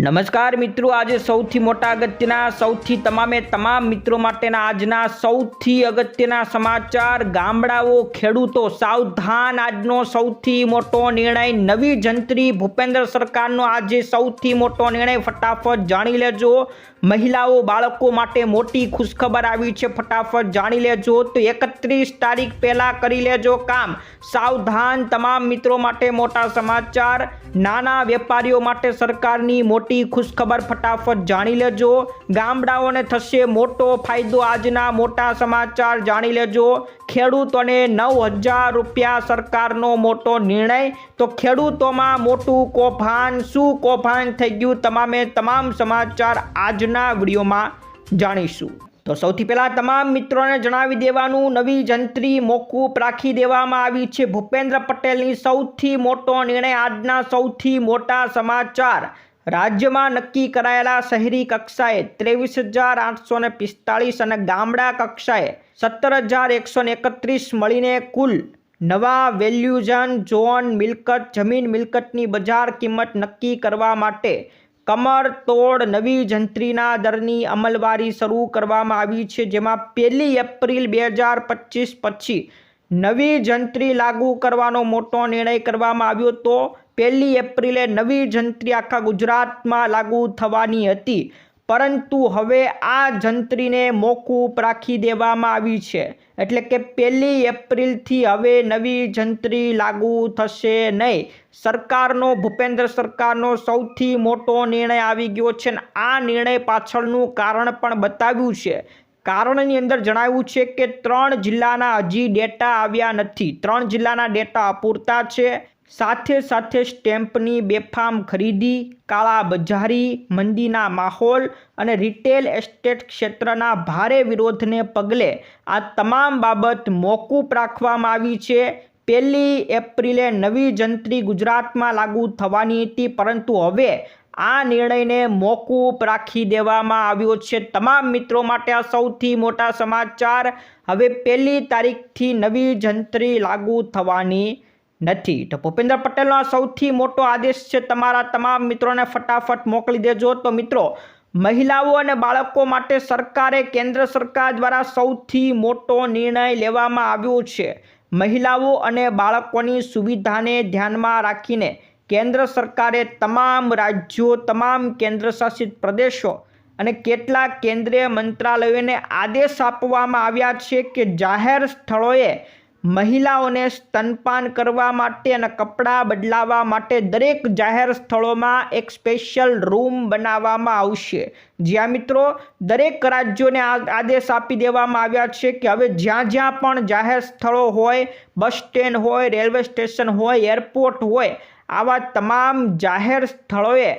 નમસ્કાર મિત્રો, આજે સૌથી મોટા અગત્યના, સૌથી તમામે તમામ મિત્રો માટેના આજના સૌથી અગત્યના સમાચાર. ગામડાઓ, ખેડૂતો, સાવધાન આજનો સૌથી મોટો નિર્ણય. નવી જંત્રી ભૂપેન્દ્ર સરકારનો આજે સૌથી મોટો નિર્ણય. ફટાફટ જાણી લેજો. મહિલાઓ, બાળકો માટે મોટી ખુશખબર આવી છે. ફટાફટ જાણી લેજો. તો એકત્રીસ તારીખ પહેલાં કરી લેજો કામ. સાવધાન તમામ મિત્રો માટે મોટા સમાચાર. નાના વેપારીઓ માટે સરકારની મોટી ખુશખબર ફટાફટ જાણી લેજો. ગામડાઓને થશે મોટો ફાયદો. આજના મોટા સમાચાર જાણી લેજો. ખેડૂતોને નવ હજાર રૂપિયા સરકારનો મોટો નિર્ણય. તો ખેડૂતોમાં મોટું કોફાન શું કોફાન થઈ ગયું? તમામે તમામ સમાચાર આજના વિડીયોમાં જાણીશું. તો સૌથી પહેલાં તમામ મિત્રોને જણાવી દેવાનું, નવી જંત્રી મોકૂફ રાખી દેવામાં આવી છે. ભૂપેન્દ્ર પટેલની સૌથી મોટો નિર્ણય આજના સૌથી મોટા સમાચાર. રાજ્યમાં નક્કી કરાયેલા શહેરી કક્ષાએ ત્રેવીસ હજાર આઠસો ને પિસ્તાળીસ અને ગામડા કક્ષાએ સત્તર હજાર એકસો ને એકત્રીસ મળીને કુલ નવા વેલ્યુઝન ઝોન મિલકત, જમીન મિલકતની બજાર કિંમત નક્કી કરવા માટે કમર તોડ નવી જંત્રીના દરની અમલવારી શરૂ કરવામાં આવી છે, જેમાં પહેલી એપ્રિલ બે હજાર પચીસ પછી નવી જંત્રી લાગુ કરવાનો મોટો નિર્ણય કરવામાં આવ્યો. તો પહેલી એપ્રિલે નવી જંત્રી આખા ગુજરાતમાં લાગુ થવાની હતી. પરંતુ હવે આ જંત્રીને મોકૂફ રાખી દેવામાં આવી છે. એટલે કે પહેલી એપ્રિલથી હવે નવી જંત્રી લાગુ થશે નહીં. સરકારનો, ભૂપેન્દ્ર સરકારનો સૌથી મોટો નિર્ણય આવી ગયો છે અને આ નિર્ણય પાછળનું કારણ પણ બતાવ્યું છે. કારણની અંદર જણાવ્યું છે કે ત્રણ જિલ્લાના હજી ડેટા આવ્યા નથી. ત્રણ જિલ્લાના ડેટા અપૂરતા છે. સાથે સાથે સ્ટેમ્પની બેફામ ખરીદી, કાળા બજારી, મંદીના માહોલ અને રિટેલ એસ્ટેટ ક્ષેત્રના ભારે વિરોધને પગલે આ તમામ બાબત મોકૂફ રાખવામાં આવી છે. પહેલી એપ્રિલે નવી જંત્રી ગુજરાતમાં લાગુ થવાની હતી, પરંતુ હવે આ નિર્ણયને મોકૂફ રાખી દેવામાં આવ્યો છે. તમામ મિત્રો માટે આ સૌથી મોટા સમાચાર. હવે પહેલી તારીખથી નવી જંત્રી લાગુ થવાની નથી. તો ભૂપેન્દ્ર પટેલનો આ સૌથી મોટો આદેશ છે, તમારા તમામ મિત્રોને ફટાફટ મોકલી દેજો. તો મિત્રો, મહિલાઓ અને બાળકો માટે સરકારે કેન્દ્ર સરકાર દ્વારા સૌથી મોટો નિર્ણય લેવામાં આવ્યો છે. મહિલાઓ અને બાળકોની સુવિધાને ધ્યાનમાં રાખીને કેન્દ્ર સરકારે તમામ રાજ્યો, તમામ કેન્દ્રશાસિત પ્રદેશો અને કેટલાક કેન્દ્રીય મંત્રાલયોને આદેશ આપવામાં આવ્યા છે કે જાહેર સ્થળોએ મહિલાઓને સ્તનપાન કરવા માટે અને કપડાં બદલાવવા માટે દરેક જાહેર સ્થળોમાં એક સ્પેશિયલ રૂમ બનાવવામાં આવશે. જ્યાં મિત્રો, દરેક રાજ્યોને આદેશ આપી દેવામાં આવ્યા છે કે હવે જ્યાં જ્યાં પણ જાહેર સ્થળો હોય, બસ સ્ટેન્ડ હોય, રેલવે સ્ટેશન હોય, એરપોર્ટ હોય, આવા તમામ જાહેર સ્થળોએ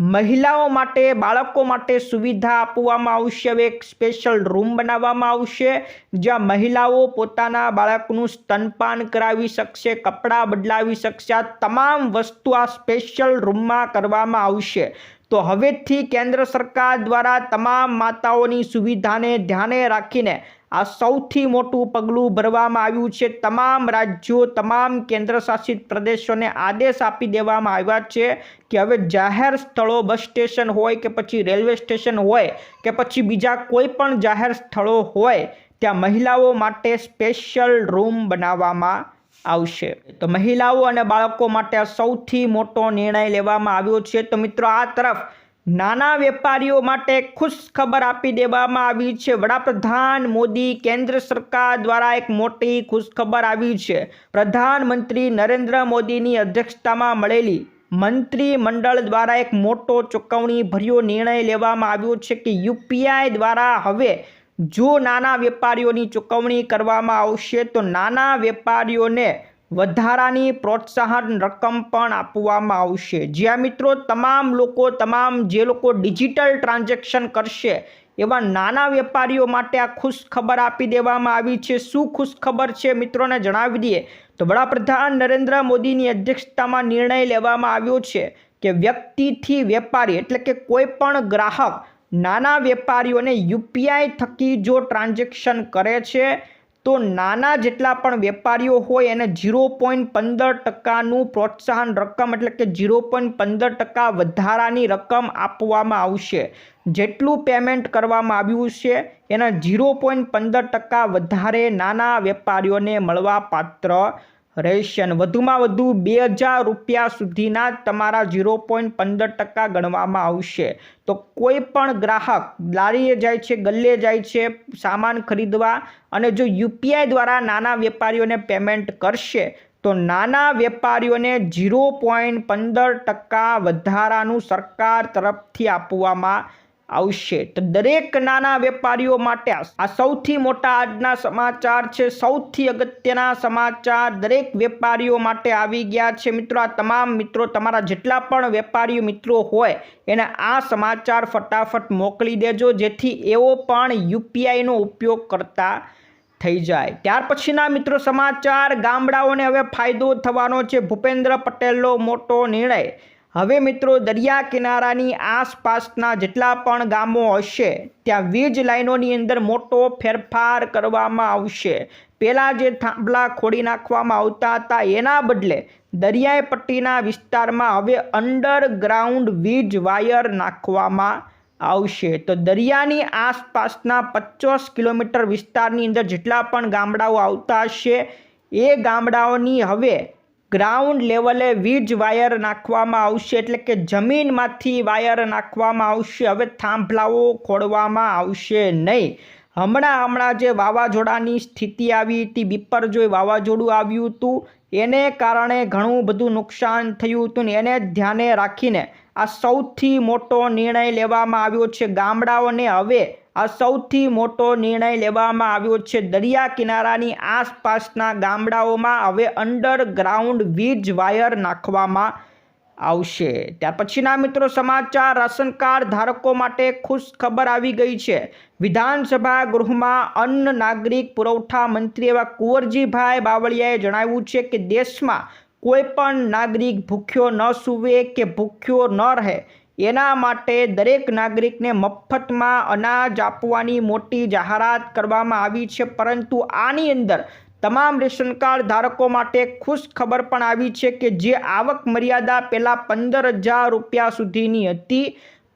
મહિલાઓ માટે, બાળકો માટે સુવિધા આપવામાં આવશે. હવે એક સ્પેશિયલ રૂમ બનાવવામાં આવશે, જ્યાં મહિલાઓ પોતાના બાળકનું સ્તનપાન કરાવી શકશે, કપડાં બદલાવી શકશે. આ તમામ વસ્તુ આ સ્પેશિયલ રૂમમાં કરવામાં આવશે. તો હવેથી કેન્દ્ર સરકાર દ્વારા તમામ માતાઓની સુવિધાને ધ્યાને રાખીને આ સૌથી મોટું પગલું ભરવામાં આવ્યું છે. તમામ રાજ્યો, તમામ કેન્દ્રશાસિત પ્રદેશોને આદેશ આપી દેવામાં આવ્યા છે કે હવે જાહેર સ્થળો બસ સ્ટેશન હોય કે પછી રેલવે સ્ટેશન હોય કે પછી બીજા કોઈ પણ જાહેર સ્થળો હોય, ત્યાં મહિલાઓ માટે સ્પેશિયલ રૂમ બનાવવામાં આવશે. તો મહિલાઓ અને બાળકો માટે આ સૌથી મોટો નિર્ણય લેવામાં આવ્યો છે. તો મિત્રો, આ તરફ નાના વેપારીઓ માટે ખુશ ખબર આપી દેવામાં આવી છે. વડાપ્રધાન મોદી કેન્દ્ર સરકાર દ્વારા એક મોટી ખુશ ખબર આવી છે. પ્રધાનમંત્રી નરેન્દ્ર મોદીની અધ્યક્ષતામાં મળેલી મંત્રીમંડળ દ્વારા એક મોટો ચૂકવણી ભર્યો નિર્ણય લેવામાં આવ્યો છે કે યુપીઆઈ દ્વારા હવે જો નાના વેપારીઓની ચૂકવણી કરવામાં આવશે તો નાના વેપારીઓને વધારાની પ્રોત્સાહન રકમ પણ આપવામાં આવશે. જ્યાં મિત્રો તમામ લોકો, તમામ જે લોકો ડિજિટલ ટ્રાન્ઝેક્શન કરશે, એવા નાના વેપારીઓ માટે આ ખુશ ખબર આપી દેવામાં આવી છે. શું ખુશ ખબર છે મિત્રોને જણાવી દઈએ? તો વડાપ્રધાન નરેન્દ્ર મોદીની અધ્યક્ષતામાં નિર્ણય લેવામાં આવ્યો છે કે વ્યક્તિથી વેપારી એટલે કે કોઈ પણ ગ્રાહક નાના વેપારીઓને યુપીઆઈ થકી જો ટ્રાન્ઝેક્શન કરે છે તો નાના જેટલા પણ વેપારીઓ હોય એને ઝીરો પોઈન્ટ પંદર ટકાનું પ્રોત્સાહન રકમ એટલે કે ઝીરો પોઈન્ટ પંદર ટકા વધારાની રકમ આપવામાં આવશે. જેટલું પેમેન્ટ કરવામાં આવ્યું છે, એના ઝીરો પોઈન્ટ પંદર ટકા વધારે નાના વેપારીઓને મળવા પાત્ર રહેશે અને વધુમાં વધુ બે હજાર રૂપિયા સુધીના તમારા ઝીરો પોઈન્ટ પંદર ટકા ગણવામાં આવશે. તો કોઈ પણ ગ્રાહક લારીએ જાય છે, ગલ્લે જાય છે, સામાન ખરીદવા અને જો યુપીઆઈ દ્વારા નાના વેપારીઓને પેમેન્ટ કરશે, તો નાના વેપારીઓને ઝીરો પોઈન્ટ પંદર ટકા વધારાનું સરકાર તરફથી આપવામાં આવશે. તો દરેક નાના વેપારીઓ માટે આ સૌથી મોટા આજના સમાચાર છે. સૌથી અગત્યના સમાચાર દરેક વેપારીઓ માટે આવી ગયા છે. મિત્રો, આ તમામ મિત્રો, તમારા જેટલા પણ વેપારીઓ મિત્રો હોય, એને આ સમાચાર ફટાફટ મોકલી દેજો, જેથી એઓ પણ યુપીઆઈનો ઉપયોગ કરતા થઈ જાય. ત્યાર પછીના મિત્રો સમાચાર, ગામડાઓને હવે ફાયદો થવાનો છે. ભૂપેન્દ્ર પટેલનો મોટો નિર્ણય હવે મિત્રો દરિયા કિનારાની આસપાસના જેટલા પણ ગામો હશે, ત્યાં વીજ લાઈનોની અંદર મોટો ફેરફાર કરવામાં આવશે. પહેલાં જે થાંભલા ખોડી નાખવામાં આવતા હતા, એના બદલે દરિયાઈ પટ્ટીના વિસ્તારમાં હવે અંડરગ્રાઉન્ડ વીજ વાયર નાખવામાં આવશે. તો દરિયાની આસપાસના પચાસ કિલોમીટર વિસ્તારની અંદર જેટલા પણ ગામડાઓ આવતા હશે, એ ગામડાઓની હવે ગ્રાઉન્ડ લેવલે વીજ વાયર નાખવામાં આવશે, એટલે કે જમીનમાંથી વાયર નાખવામાં આવશે. હવે થાંભલાઓ ખોડવામાં આવશે નહીં. હમણાં હમણાં જે વાવાઝોડાની સ્થિતિ આવી હતી બિપરજોય વાવાઝોડું આવ્યું હતું, એને કારણે ઘણું બધું નુકસાન થયું હતું ને એને ધ્યાને રાખીને આ સૌથી મોટો નિર્ણય લેવામાં આવ્યો છે ગામડાઓને. હવે આ સૌથી મોટો નિર્ણય લેવામાં આવ્યો છે. દરિયા કિનારાની આસપાસના ગામડાઓમાં હવે અંડરગ્રાઉન્ડ વીજ વાયર નાખવામાં આવશે. ત્યાર પછીના મિત્રો સમાચાર, રાશન કાર્ડ ધારકો માટે ખુશ ખબર આવી ગઈ છે. વિધાનસભા ગૃહમાં અન્ન નાગરિક પુરવઠા મંત્રી એવા કુંવરજીભાઈ બાવળિયાએ જણાવ્યું છે કે દેશમાં કોઈ પણ નાગરિક ભૂખ્યો ન સૂવે કે ભૂખ્યો ન રહે એના માટે દરેક નાગરિકને મફતમાં અનાજ આપવાની મોટી જાહેરાત કરવામાં આવી છે, પરંતુ આની અંદર તમામ રેશન કાર્ડ ધારકો માટે ખુશ ખબર પણ આવી છે કે જે આવક મર્યાદા પહેલાં પંદર હજાર રૂપિયા સુધીની હતી.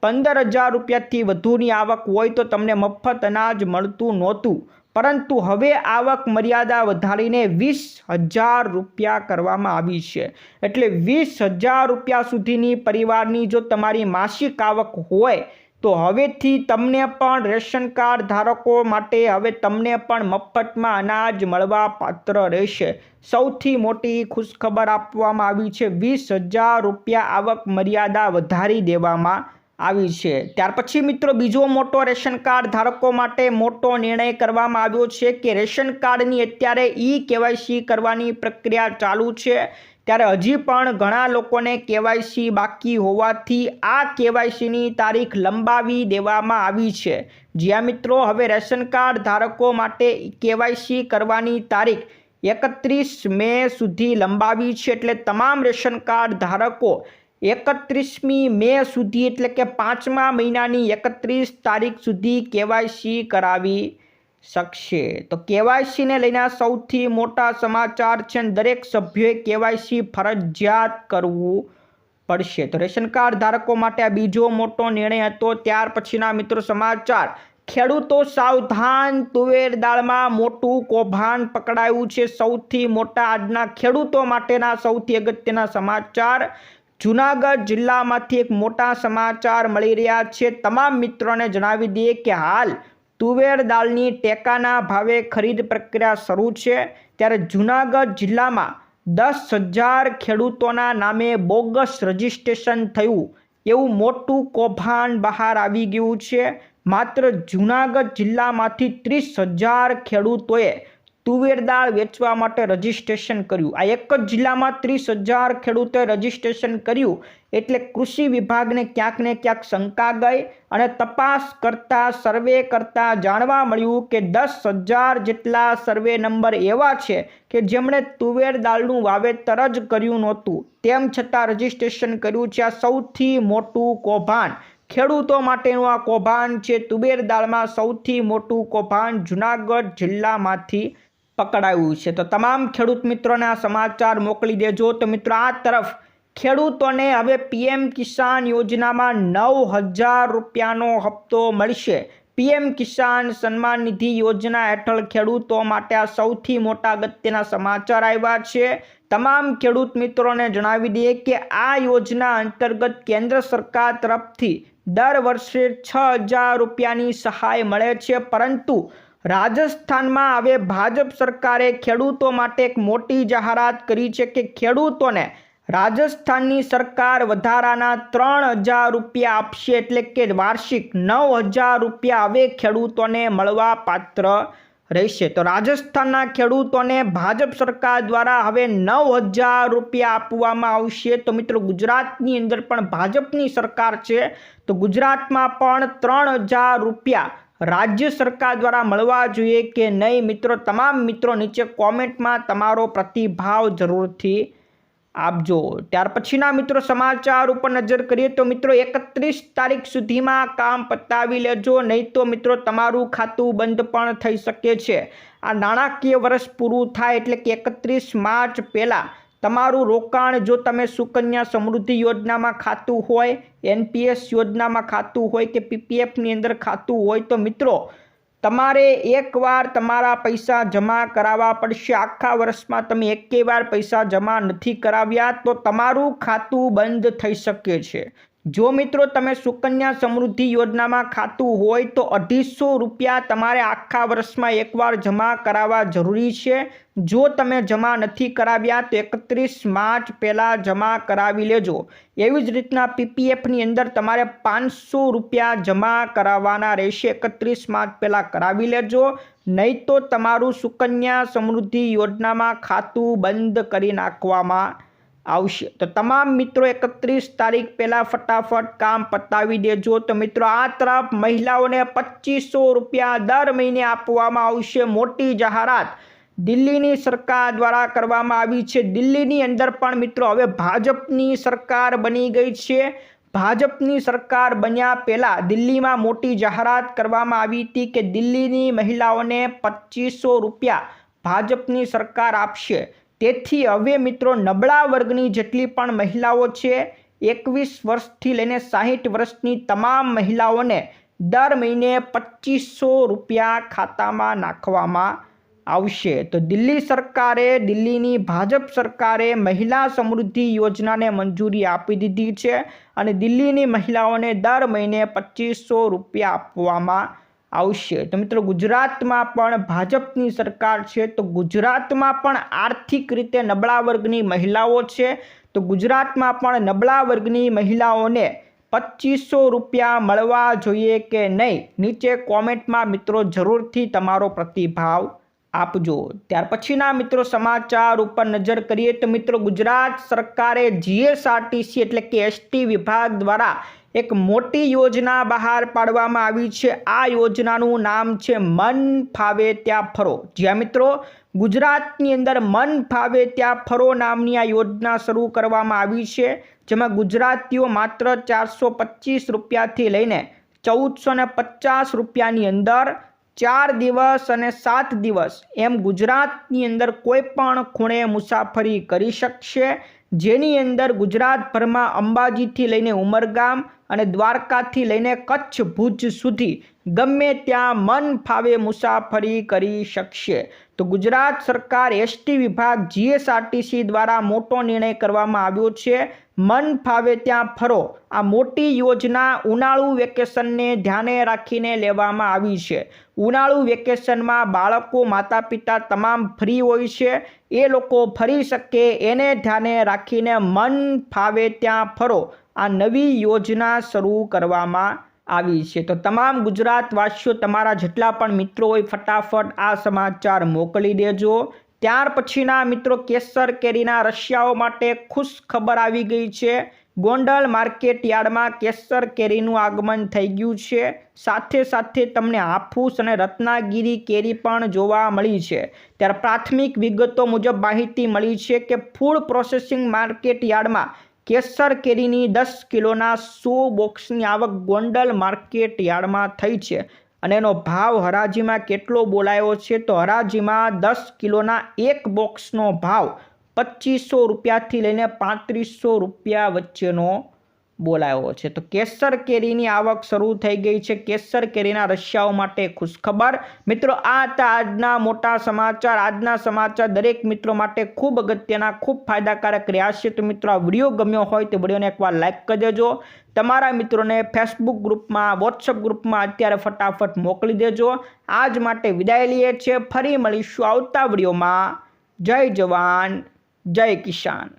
પંદર હજાર રૂપિયાથી વધુની આવક હોય તો તમને મફત અનાજ મળતું નહોતું. પરંતુ હવે આવક મર્યાદા વધારીને વીસ હજાર રૂપિયા કરવામાં આવી છે. એટલે વીસ હજાર રૂપિયા સુધીની પરિવારની જો તમારી માસિક આવક હોય, તો હવેથી તમને પણ રેશન કાર્ડ ધારકો માટે હવે તમને પણ મફતમાં અનાજ મળવા પાત્ર રહેશે. સૌથી મોટી ખુશખબર આપવામાં આવી છે વીસ હજાર રૂપિયા આવક મર્યાદા વધારી દેવામાં આવી છે. ત્યાર પછી મિત્રો બીજો મોટો રેશન કાર્ડ ધારકો માટે મોટો નિર્ણય કરવામાં આવ્યો છે કે રેશન કાર્ડની અત્યારે ઈ કેવાયસી કરવાની પ્રક્રિયા ચાલુ છે. ત્યારે હજી પણ ઘણા લોકોને કેવાયસી બાકી હોવાથી આ કેવાયસીની તારીખ લંબાવી દેવામાં આવી છે. જ્યાં મિત્રો હવે રેશન કાર્ડ ધારકો માટે કેવાયસી કરવાની તારીખ એકત્રીસ મે સુધી લંબાવી છે. એટલે તમામ રેશન કાર્ડ ધારકો એકત્રીસમી મે સુધી એટલે કે પાંચમા મહિનાની એકત્રીસ તારીખ સુધી કેવાયસી કરાવી શકશે. તો કેવાયસીને લઈને સૌથી મોટા સમાચાર છે દરેક સભ્યોએ કેવાયસી ફરજિયાત કરવું પડશે. તો રેશન કાર્ડ ધારકો માટે આ બીજો મોટો નિર્ણય હતો. ત્યાર પછીના મિત્રો સમાચાર, ખેડૂતો સાવધાન તુવેર દાળમાં મોટું કૌભાંડ પકડાયું છે. સૌથી મોટા આજના ખેડૂતો માટેના સૌથી અગત્યના સમાચાર જૂનાગઢ જિલ્લામાંથી એક મોટા સમાચાર મળી રહ્યા છે. તમામ મિત્રોને જણાવી દઈએ કે હાલ તુવેર દાળની ટેકાના ભાવે ખરીદ પ્રક્રિયા શરૂ છે. ત્યારે જૂનાગઢ જિલ્લામાં દસ હજાર ખેડૂતોના નામે બોગસ રજિસ્ટ્રેશન થયું. એવું મોટું કૌભાંડ બહાર આવી ગયું છે. માત્ર જૂનાગઢ જિલ્લામાંથી ત્રીસ હજાર ખેડૂતોએ તુવેર દાળ વેચવા માટે રજીસ્ટ્રેશન કર્યું. આ એક જ જિલ્લામાં ત્રીસ હજાર ખેડૂતોએ રજીસ્ટ્રેશન કર્યું. એટલે કૃષિ વિભાગને ક્યાંક ને ક્યાંક શંકા ગઈ અને તપાસ કરતા, સર્વે કરતા જાણવા મળ્યું કે દસ હજાર જેટલા સર્વે નંબર એવા છે કે જેમણે તુવેર દાળનું વાવેતર જ કર્યું નહોતું. તેમ છતાં રજીસ્ટ્રેશન કર્યું છે આ સૌથી મોટું કૌભાંડ. ખેડૂતો માટેનું આ કૌભાંડ છે. તુવેર દાળમાં સૌથી મોટું કૌભાંડ જુનાગઢ જિલ્લામાંથી પકડાયું છે. તો તમામ ખેડૂત મિત્રોને આ સમાચાર મોકલી દેજો. તો મિત્રો, આ તરફ ખેડૂતોને હવે પીએમ કિસાન યોજનામાં નવ હજાર રૂપિયાનો હપ્તો મળશે. પીએમ કિસાન સન્માન નિધિ યોજના હેઠળ ખેડૂતો માટે આ સૌથી મોટા અગત્યના સમાચાર આવ્યા છે. તમામ ખેડૂત મિત્રોને જણાવી દઈએ કે આ યોજના અંતર્ગત કેન્દ્ર સરકાર તરફથી દર વર્ષે છ હજાર રૂપિયાની સહાય મળે છે. પરંતુ રાજસ્થાનમાં હવે ભાજપ સરકારે ખેડૂતો માટે એક મોટી જાહેરાત કરી છે કે ખેડૂતોને રાજસ્થાનની સરકાર વધારાના ત્રણ હજાર રૂપિયા આપશે એટલે કે વાર્ષિક નવ હજાર રૂપિયા હવે ખેડૂતોને મળવા પાત્ર રહેશે. તો રાજસ્થાનના ખેડૂતોને ભાજપ સરકાર દ્વારા હવે નવ હજાર રૂપિયા આપવામાં આવશે. તો મિત્રો ગુજરાતની અંદર પણ ભાજપની સરકાર છે. તો ગુજરાતમાં પણ ત્રણ હજાર રૂપિયા રાજ્ય સરકાર દ્વારા મળવા જોઈએ કે નહીં? મિત્રો, તમામ મિત્રો નીચે કોમેન્ટમાં તમારો પ્રતિભાવ જરૂરથી આપજો. ત્યાર પછીના મિત્રો, સમાચાર ઉપર નજર કરીએ તો મિત્રો, એકત્રીસ તારીખ સુધીમાં કામ પતાવી લેજો, નહીં તો મિત્રો, તમારું ખાતું બંધ પણ થઈ શકે છે. આ નાણાકીય વર્ષ પૂરું થાય એટલે કે એકત્રીસ માર્ચ પહેલાં તમારું રોકાણ જો તમે સુકન્યા સમૃદ્ધિ યોજનામાં ખાતું હોય, એનપીએસ યોજનામાં ખાતું હોય કે પીપીએફની અંદર ખાતું હોય તો મિત્રો, તમારે એકવાર તમારા પૈસા જમા કરાવવા પડશે. આખા વર્ષમાં તમે એકે વાર પૈસા જમા નથી કરાવ્યા તો તમારું ખાતું બંધ થઈ શકે છે. જો મિત્રો તમે સુકન્યા સમૃદ્ધિ યોજનામાં ખાતું હોય તો અઢીસો રૂપિયા તમારે આખા વર્ષમાં એકવાર જમા કરાવવા જરૂરી છે. જો તમે જમા નથી કરાવ્યા તો એકત્રીસ માર્ચ પહેલાં જમા કરાવી લેજો. એવી જ રીતના પીપીએફની અંદર તમારે પાંચસો રૂપિયા જમા કરાવવાના રહેશે. એકત્રીસ માર્ચ પહેલાં કરાવી લેજો. નહીં તો તમારું સુકન્યા સમૃદ્ધિ યોજનામાં ખાતું બંધ કરી નાખવામાં આવશે. તો તમામ મિત્રો એકત્રીસ તારીખ પહેલાં ફટાફટ કામ પતાવી દેજો. તો મિત્રો આ તરફ મહિલાઓને પચીસો રૂપિયા દર મહિને આપવામાં આવશે મોટી જાહેરાત દિલ્હીની સરકાર દ્વારા કરવામાં આવી છે. દિલ્હીની અંદર પણ મિત્રો હવે ભાજપની સરકાર બની ગઈ છે. ભાજપની સરકાર બન્યા પહેલાં દિલ્હીમાં મોટી જાહેરાત કરવામાં આવી હતી કે દિલ્હીની મહિલાઓને પચીસો રૂપિયા ભાજપની સરકાર આપશે. તેથી હવે મિત્રો નબળા વર્ગની જેટલી પણ મહિલાઓ છે, એકવીસ વર્ષથી લઈને સાહીઠ વર્ષની તમામ મહિલાઓને દર મહિને પચીસો રૂપિયા ખાતામાં નાખવામાં આવશે. તો દિલ્હી સરકારે, દિલ્હીની ભાજપ સરકારે મહિલા સમૃદ્ધિ યોજનાને મંજૂરી આપી દીધી છે અને દિલ્હીની મહિલાઓને દર મહિને પચીસો રૂપિયા આપવામાં આવશે. તો મિત્રો, ગુજરાતમાં પણ ભાજપની સરકાર છે, તો ગુજરાતમાં પણ આર્થિક રીતે નબળા વર્ગની મહિલાઓ છે, તો ગુજરાતમાં પણ નબળા વર્ગની મહિલાઓને પચીસો રૂપિયા મળવા જોઈએ કે નહીં? નીચે કોમેન્ટમાં મિત્રો જરૂરથી તમારો પ્રતિભાવ આપજો. ત્યાર પછીના મિત્રો સમાચાર ઉપર નજર કરીએ, તો મિત્રો ગુજરાત સરકારે જીએસઆરટીસી એટલે કે એસટી વિભાગ દ્વારા એક મોટી યોજના બહાર પાડવામાં આવી છે. આ યોજનાનું નામ છે મન ફાવે ત્યાં ફરો. જ્યાં મિત્રો, ગુજરાતની અંદર મન ફાવે ત્યાં ફરો નામની આ યોજના શરૂ કરવામાં આવી છે, જેમાં ગુજરાતીઓ માત્ર ચારસો પચીસ રૂપિયાથી લઈને ચૌદસો ને પચાસ રૂપિયાની અંદર ચાર દિવસ અને સાત દિવસ એમ ગુજરાતની અંદર કોઈ પણ ખૂણે મુસાફરી કરી શકશે. જેની અંદર ગુજરાતભરમાં અંબાજીથી લઈને ઉમરગામ અને દ્વારકાથી લઈને કચ્છ ભુજ સુધી ગમે ત્યાં મન ફાવે મુસાફરી કરી શકશે. તો ગુજરાત સરકાર એસટી વિભાગ જીએસઆરટીસી દ્વારા મોટો નિર્ણય કરવામાં આવ્યો છે. મન ફાવે ત્યાં ફરો. આ મોટી યોજના ઉનાળુ વેકેશનને ધ્યાને રાખીને લેવામાં આવી છે. ઉનાળુ વેકેશનમાં બાળકો માતા પિતા તમામ ફ્રી હોય છે. એ લોકો ફરી શકે એને ધ્યાને રાખીને મન ફાવે ત્યાં ફરો. આ નવી યોજના શરૂ કરવામાં આવી છે. તો તમામ ગુજરાતવાસીઓ તમારા જેટલા પણ મિત્રો હોય, ફટાફટ આ સમાચાર મોકલી દેજો. ત્યાર પછીના મિત્રો કેસર કેરીના રશિયાઓ માટે ખુશ ખબર આવી ગઈ છે. ગોંડલ માર્કેટ યાર્ડમાં કેસર કેરીનું આગમન થઈ ગયું છે. સાથે સાથે તમને હાફૂસ અને રત્નાગીરી કેરી પણ જોવા મળી છે. ત્યારે પ્રાથમિક વિગતો મુજબ માહિતી મળી છે કે ફૂડ પ્રોસેસિંગ માર્કેટ યાર્ડમાં કેસર કેરીની દસ કિલોના સો બોક્સની આવક ગોંડલ માર્કેટ યાર્ડમાં થઈ છે અને એનો ભાવ હરાજીમાં કેટલો બોલાયો છે તો હરાજીમાં દસ કિલોના એક બોક્સનો ભાવ પચીસો રૂપિયાથી લઈને પાંત્રીસો રૂપિયા વચ્ચેનો બોલાયો છે. તો કેસર કેરીની આવક શરૂ થઈ ગઈ છે. કેસર કેરીના રશિયાઓ માટે ખુશખબર. મિત્રો, આ હતા આજના મોટા સમાચાર. આજના સમાચાર દરેક મિત્રો માટે ખૂબ અગત્યના, ખૂબ ફાયદાકારક રહ્યા છે. તો મિત્રો, આ વીડિયો ગમ્યો હોય તો વિડીયોને એકવાર લાઇક કરી દેજો. તમારા મિત્રોને ફેસબુક ગ્રુપમાં વોટ્સઅપ ગ્રુપમાં અત્યારે ફટાફટ મોકલી દેજો. આજ માટે વિદાય લઈએ છીએ. ફરી મળીશું આવતા વિડીયોમાં. જય જવાન, જય કિસાન.